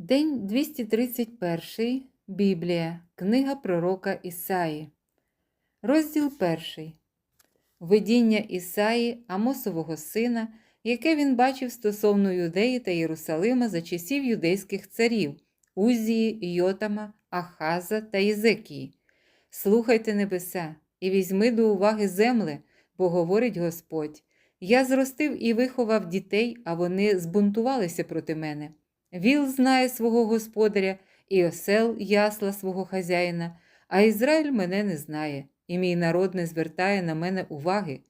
День 231. Біблія. Книга пророка Ісаї. Розділ 1. Видіння Ісаї, Амосового сина, яке він бачив стосовно Юдеї та Єрусалима за часів юдейських царів Узії, Йотама, Ахаза та Єзекії. Слухайте небеса, і візьми до уваги земле, бо говорить Господь. Я зростив і виховав дітей, а вони збунтувалися проти мене. Віл знає свого господаря, і осел ясла свого хазяїна, а Ізраїль мене не знає, і мій народ не звертає на мене уваги.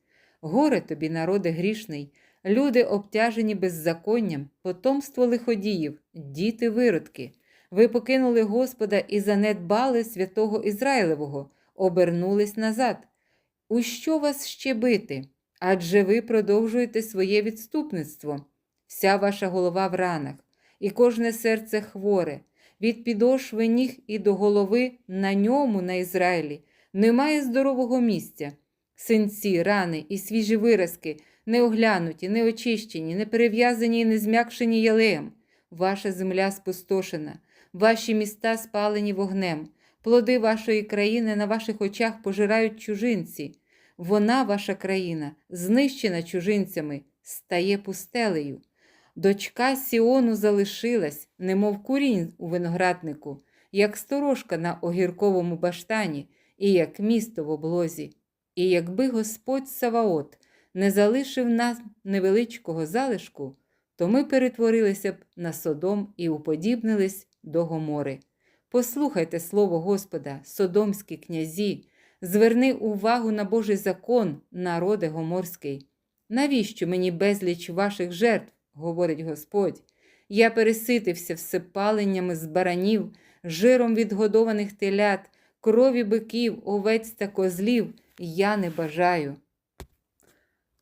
Горе тобі, народе грішний, люди обтяжені беззаконням, потомство лиходіїв, діти виродки. Ви покинули Господа і занедбали святого Ізраїлевого, обернулись назад. У що вас ще бити? Адже ви продовжуєте своє відступництво. Вся ваша голова в ранах і кожне серце хворе, від підошви ніг і до голови на ньому, на Ізраїлі, немає здорового місця. Синці, рани і свіжі виразки, не оглянуті, не не перев'язані і не зм'якшені ялеєм. Ваша земля спустошена, ваші міста спалені вогнем, плоди вашої країни на ваших очах пожирають чужинці. Вона, ваша країна, знищена чужинцями, стає пустелею. Дочка Сіону залишилась, немов курінь у винограднику, як сторожка на огірковому баштані, і як місто в облозі. І якби Господь Саваот не залишив нас невеличкого залишку, то ми перетворилися б на содом і уподібнились до Гомори. Послухайте слово Господа, содомські князі, зверни увагу на Божий закон, народе гоморський. Навіщо мені безліч ваших жертв? Говорить Господь. Я переситився всепаленнями з баранів, жиром відгодованих телят, крові биків, овець та козлів я не бажаю.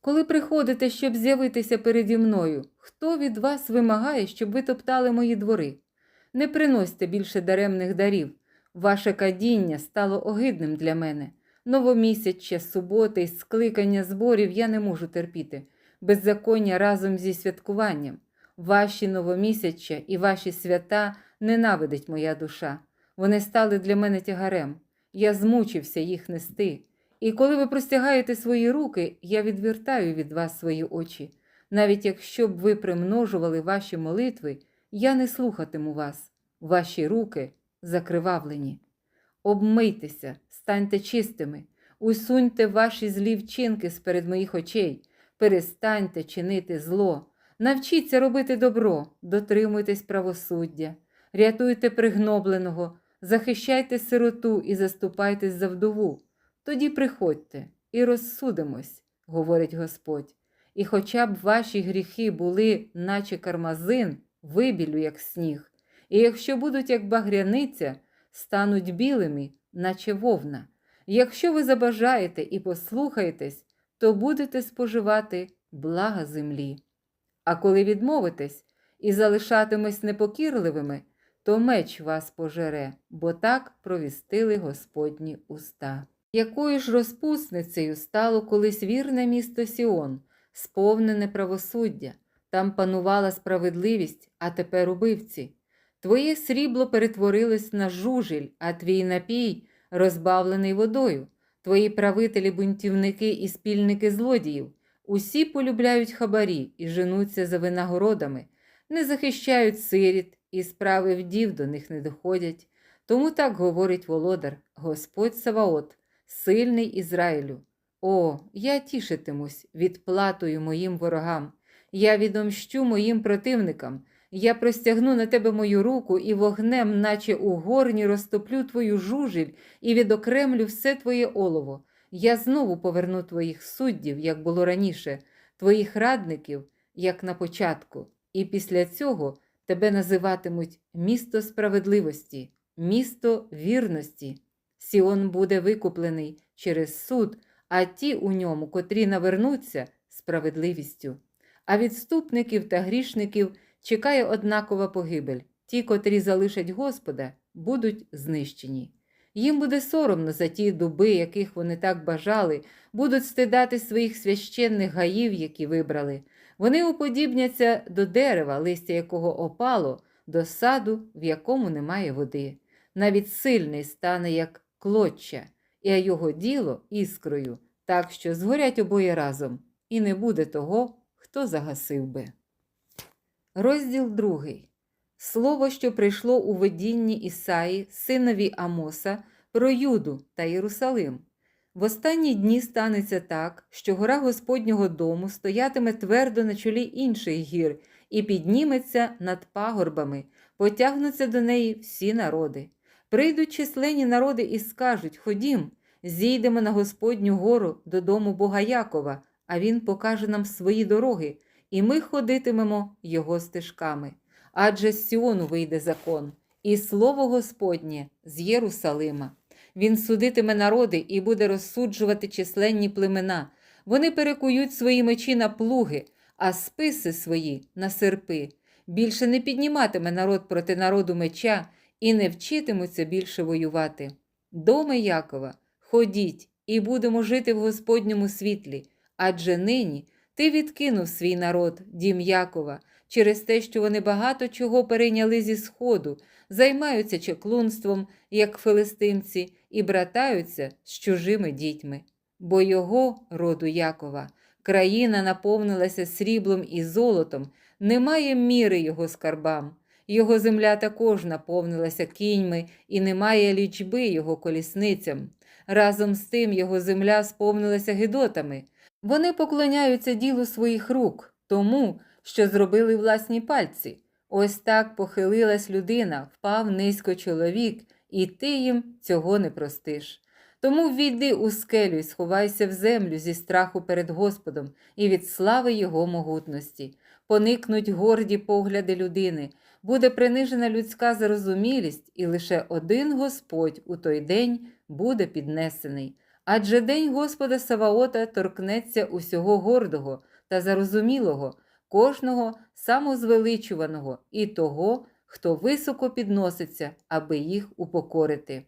Коли приходите, щоб з'явитися переді мною, хто від вас вимагає, щоб ви топтали мої двори? Не приносьте більше даремних дарів. Ваше кадіння стало огидним для мене. Новомісяччя, суботи й скликання зборів я не можу терпіти беззаконня разом зі святкуванням. Ваші новомісяччя і ваші свята ненавидить моя душа. Вони стали для мене тягарем. Я змучився їх нести. І коли ви простягаєте свої руки, я відвертаю від вас свої очі. Навіть якщо б ви примножували ваші молитви, я не слухатиму вас. Ваші руки закривавлені. Обмийтеся, станьте чистими, усуньте ваші злі вчинки з перед моїх очей перестаньте чинити зло, навчіться робити добро, дотримуйтесь правосуддя, рятуйте пригнобленого, захищайте сироту і заступайтесь за вдову. Тоді приходьте і розсудимось, говорить Господь. І хоча б ваші гріхи були, наче кармазин, вибілю, як сніг, і якщо будуть як багряниця, стануть білими, наче вовна. Якщо ви забажаєте і послухаєтесь, то будете споживати блага землі. А коли відмовитесь і залишатимесь непокірливими, то меч вас пожере, бо так провістили Господні уста. Якою ж розпусницею стало колись вірне місто Сіон, сповнене правосуддя, там панувала справедливість, а тепер убивці. Твоє срібло перетворилось на жужіль, а твій напій розбавлений водою. Твої правителі, бунтівники і спільники злодіїв, усі полюбляють хабарі і женуться за винагородами, не захищають сиріт, і справи вдів до них не доходять. Тому так говорить володар, Господь Саваот, сильний Ізраїлю. О, я тішитимусь відплатою моїм ворогам, я відомщу моїм противникам. Я простягну на тебе мою руку і вогнем, наче у горні, розтоплю твою жужіль і відокремлю все твоє олово. Я знову поверну твоїх суддів, як було раніше, твоїх радників, як на початку, і після цього тебе називатимуть місто справедливості, місто вірності. Сіон буде викуплений через суд, а ті у ньому, котрі навернуться справедливістю. А відступників та грішників чекає однакова погибель. Ті, котрі залишать Господа, будуть знищені. Їм буде соромно за ті дуби, яких вони так бажали, будуть стидати своїх священних гаїв, які вибрали. Вони уподібняться до дерева, листя якого опало, до саду, в якому немає води. Навіть сильний стане як клоччя, і його діло іскрою, так що згорять обоє разом, і не буде того, хто загасив би. Розділ другий. Слово, що прийшло у видінні Ісаї, синові Амоса, про Юду та Єрусалим. В останні дні станеться так, що гора Господнього дому стоятиме твердо на чолі інших гір і підніметься над пагорбами, потягнуться до неї всі народи. Прийдуть численні народи і скажуть: Ходім, зійдемо на Господню гору додому Бога Якова, а Він покаже нам свої дороги, і ми ходитимемо його стежками. Адже з Сіону вийде закон, і слово Господнє з Єрусалима. Він судитиме народи і буде розсуджувати численні племена. Вони перекують свої мечі на плуги, а списи свої на серпи. Більше не підніматиме народ проти народу меча і не вчитимуться більше воювати. Доми Якова, ходіть і будемо жити в Господньому світлі, адже нині ти відкинув свій народ, дім Якова, через те, що вони багато чого перейняли зі сходу, займаються чеклунством, як филистимці, і братаються з чужими дітьми. Бо його, роду Якова, країна наповнилася сріблом і золотом, немає міри його скарбам. Його земля також наповнилася кіньми, і немає лічби його колісницям. Разом з тим його земля сповнилася гидотами. Вони поклоняються ділу своїх рук, тому, що зробили власні пальці. Ось так похилилась людина, впав низько чоловік, і ти їм цього не простиш. Тому ввійди у скелю і сховайся в землю зі страху перед Господом і від слави Його могутності. Поникнуть горді погляди людини, буде принижена людська зарозумілість, і лише один Господь у той день буде піднесений. Адже день Господа Саваота торкнеться усього гордого та зарозумілого, кожного самозвеличуваного і того, хто високо підноситься, аби їх упокорити.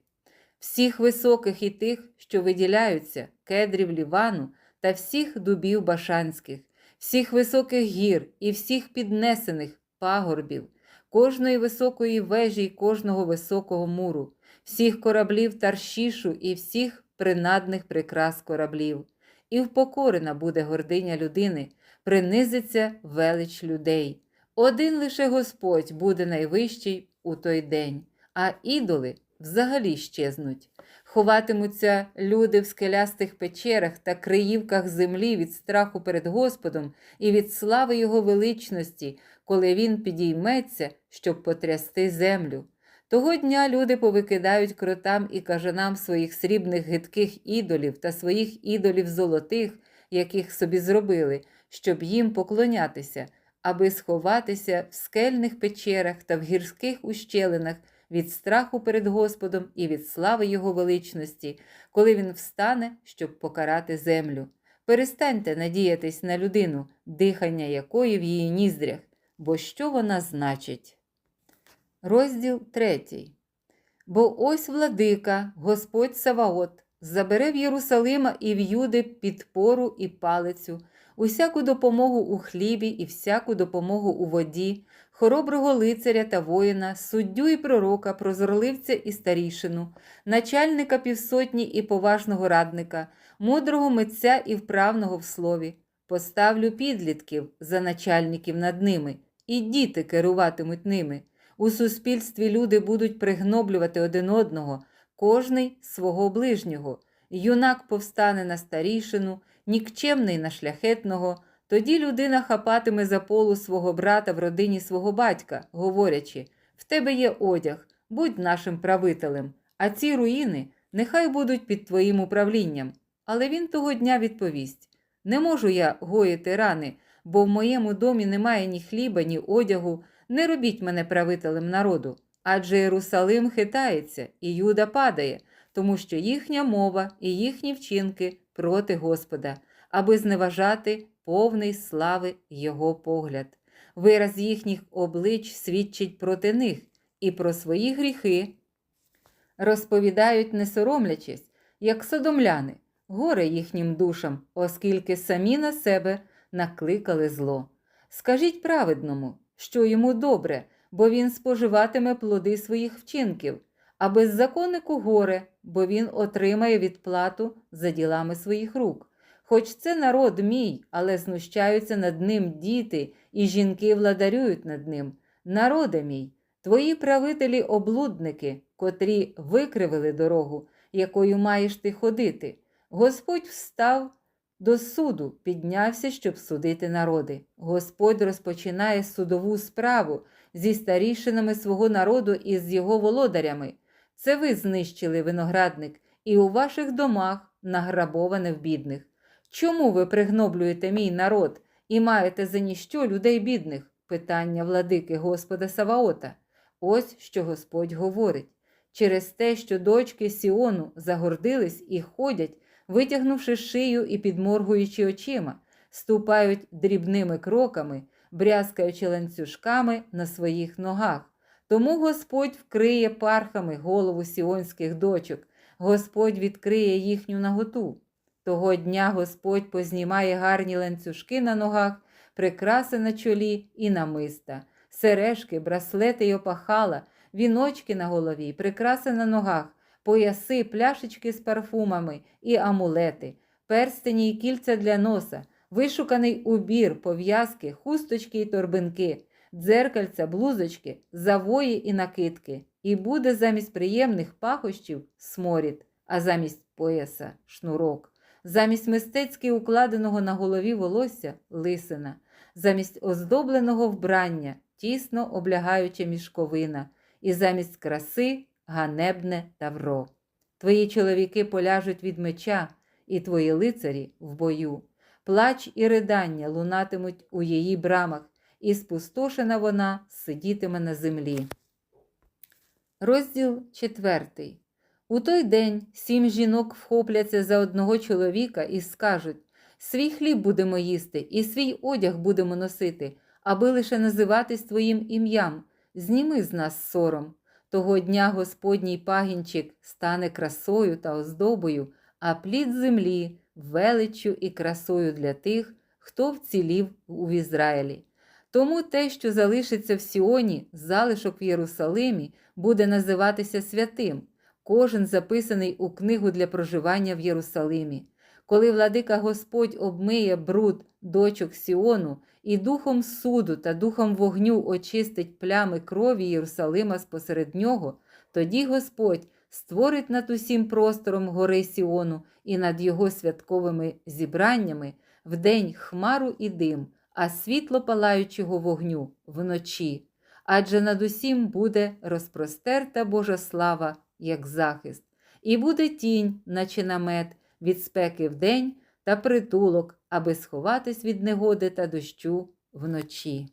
Всіх високих і тих, що виділяються, кедрів Лівану та всіх дубів башанських, всіх високих гір і всіх піднесених пагорбів, кожної високої вежі й кожного високого муру, всіх кораблів Таршішу і всіх принадних прикрас кораблів. І впокорена буде гординя людини, принизиться велич людей. Один лише Господь буде найвищий у той день, а ідоли взагалі щезнуть. Ховатимуться люди в скелястих печерах та криївках землі від страху перед Господом і від слави Його величності, коли Він підійметься, щоб потрясти землю. Того дня люди повикидають кротам і кажанам своїх срібних гидких ідолів та своїх ідолів золотих, яких собі зробили, щоб їм поклонятися, аби сховатися в скельних печерах та в гірських ущелинах від страху перед Господом і від слави Його величності, коли Він встане, щоб покарати землю. Перестаньте надіятись на людину, дихання якої в її ніздрях, бо що вона значить? Розділ третій. Бо ось владика, Господь Саваот, забере в Єрусалима і в Юди підпору і палицю, усяку допомогу у хлібі і всяку допомогу у воді, хороброго лицаря та воїна, суддю і пророка, прозорливця і старішину, начальника півсотні і поважного радника, мудрого митця і вправного в слові. Поставлю підлітків за начальників над ними, і діти керуватимуть ними. У суспільстві люди будуть пригноблювати один одного, кожний свого ближнього. Юнак повстане на старішину, нікчемний на шляхетного. Тоді людина хапатиме за полу свого брата в родині свого батька, говорячи: В тебе є одяг, будь нашим правителем, а ці руїни нехай будуть під твоїм управлінням. Але він того дня відповість: Не можу я гоїти рани, бо в моєму домі немає ні хліба, ні одягу. Не робіть мене правителем народу, адже Єрусалим хитається, і Юда падає, тому що їхня мова і їхні вчинки проти Господа, аби зневажати повний слави Його погляд. Вираз їхніх облич свідчить проти них і про свої гріхи. Розповідають, не соромлячись, як содомляни, горе їхнім душам, оскільки самі на себе накликали зло. Скажіть праведному, що йому добре, бо він споживатиме плоди своїх вчинків, а беззаконнику горе, бо він отримає відплату за ділами своїх рук. Хоч це народ мій, але знущаються над ним діти, і жінки владарюють над ним. Народе мій, твої правителі облудники, котрі викривили дорогу, якою маєш ти ходити. Господь встав до суду, піднявся, щоб судити народи. Господь розпочинає судову справу зі старішинами свого народу і з його володарями. Це ви знищили виноградник, і у ваших домах награбоване в бідних. Чому ви пригноблюєте мій народ і маєте за ніщо людей бідних? Питання владики Господа Саваота. Ось що Господь говорить. Через те, що дочки Сіону загордились і ходять, витягнувши шию і підморгуючи очима, ступають дрібними кроками, брязкаючи ланцюжками на своїх ногах. Тому Господь вкриє пархами голову сіонських дочок, Господь відкриє їхню наготу. Того дня Господь познімає гарні ланцюжки на ногах, прикраси на чолі і намиста, сережки, браслети й опахала, віночки на голові, прикраси на ногах, пояси, пляшечки з парфумами і амулети, перстені й кільця для носа, вишуканий убір, пов'язки, хусточки й торбинки, дзеркальця, блузочки, завої і накидки. І буде замість приємних пахощів сморід, а замість пояса шнурок, замість мистецьки укладеного на голові волосся лисина, замість оздобленого вбрання тісно облягаюча мішковина, і замість краси ганебне тавро. Твої чоловіки поляжуть від меча, і твої лицарі в бою. Плач і ридання лунатимуть у її брамах, і спустошена вона сидітиме на землі. Розділ четвертий. У той день сім жінок вхопляться за одного чоловіка і скажуть: свій хліб будемо їсти, і свій одяг будемо носити, аби лише називатись твоїм ім'ям. Зніми з нас сором. Того дня Господній пагінчик стане красою та оздобою, а плід землі величчю і красою для тих, хто вцілів у Ізраїлі. Тому те, що залишиться в Сіоні, залишок в Єрусалимі, буде називатися святим, кожен записаний у книгу для проживання в Єрусалимі. Коли владика Господь обмиє бруд дочок Сіону і духом суду та духом вогню очистить плями крові Єрусалима спосеред нього, тоді Господь створить над усім простором гори Сіону і над його святковими зібраннями вдень хмару і дим, а світло палаючого вогню вночі. Адже над усім буде розпростерта Божа слава, як захист, і буде тінь, наче намет, від спеки вдень та притулок, аби сховатись від негоди та дощу вночі.